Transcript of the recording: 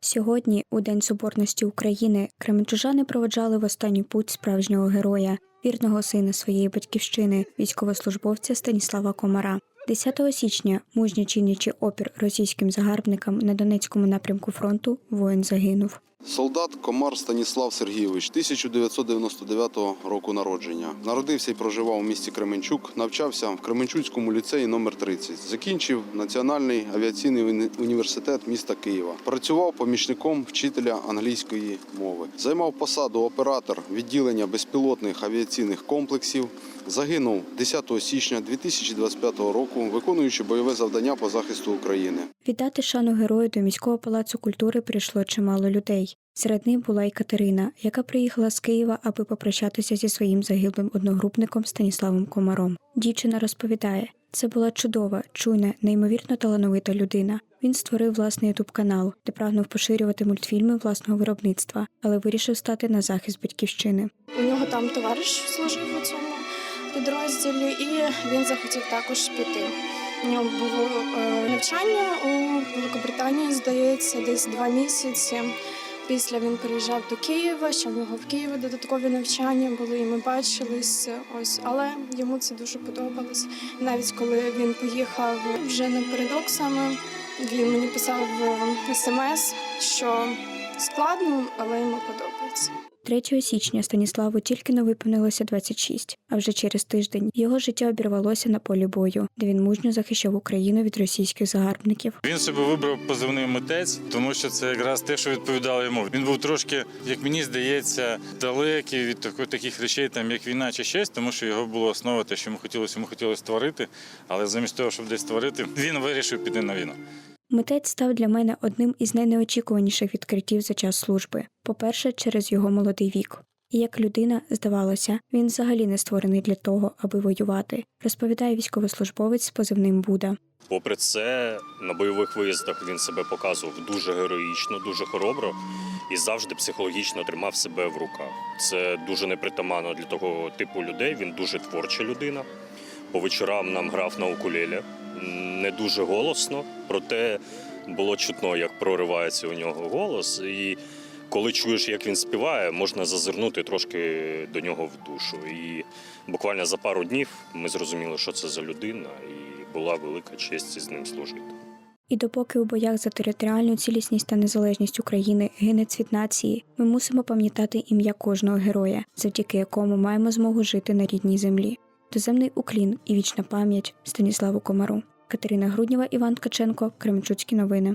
Сьогодні, у День Соборності України, кременчужани проведжали в останній путь справжнього героя, вірного сина своєї батьківщини, військовослужбовця Станіслава Комара. 10 січня, мужньо чинячи опір російським загарбникам на Донецькому напрямку фронту, воїн загинув. Солдат Комар Станіслав Сергійович, 1999 року народження. Народився і проживав у місті Кременчук, навчався в Кременчуцькому ліцеї номер 30 Закінчив Національний авіаційний університет міста Києва. Працював помічником вчителя англійської мови. Займав посаду оператор відділення безпілотних авіаційних комплексів. Загинув 10 січня 2025 року, виконуючи бойове завдання по захисту України. Віддати шану герою до міського палацу культури прийшло чимало людей. Серед них була й Катерина, яка приїхала з Києва, аби попрощатися зі своїм загиблим одногрупником Станіславом Комаром. Дівчина розповідає, це була чудова, чуйна, неймовірно талановита людина. Він створив власний ютуб канал, де прагнув поширювати мультфільми власного виробництва, але вирішив стати на захист батьківщини. У нього там товариш служив у цьому підрозділі, і він захотів також піти. У нього було е, навчання у Великобританії, здається, десь два місяці. Після він приїжджав до Києва, ще в нього в Києві додаткові навчання були, і ми бачились. Ось, але йому це дуже подобалось. Навіть коли він поїхав вже напередок саме, він мені писав в смс, що складно, але йому подобається. 3 січня Станіславу тільки не виповнилося 26, а вже через тиждень його життя обірвалося на полі бою, де він мужньо захищав Україну від російських загарбників. Він собі вибрав позивний митець, тому що це якраз те, що відповідало йому. Він був трошки, як мені здається, далекий від таких речей, там як війна чи щось, тому що його було основа те, що йому хотілося, йому хотілося створити. Але замість того, щоб десь створити, він вирішив піти на війну. Митець став для мене одним із найнеочікуваніших відкриттів за час служби. По-перше, через його молодий вік. І як людина, здавалося, він взагалі не створений для того, аби воювати, розповідає військовослужбовець з позивним Буда. Попри це, на бойових виїздах він себе показував дуже героїчно, дуже хоробро і завжди психологічно тримав себе в руках. Це дуже непритаманно для того типу людей. Він дуже творча людина. По вечорам нам грав на укулелі. Не дуже голосно, проте було чутно, як проривається у нього голос. І коли чуєш, як він співає, можна зазирнути трошки до нього в душу. І буквально за пару днів ми зрозуміли, що це за людина, і була велика честь із ним служити. І допоки у боях за територіальну цілісність та незалежність України гине цвіт нації, ми мусимо пам'ятати ім'я кожного героя, завдяки якому маємо змогу жити на рідній землі. Доземний уклін і вічна пам'ять Станіславу Комару. Катерина Груднєва, Іван Ткаченко, Кременчуцькі новини.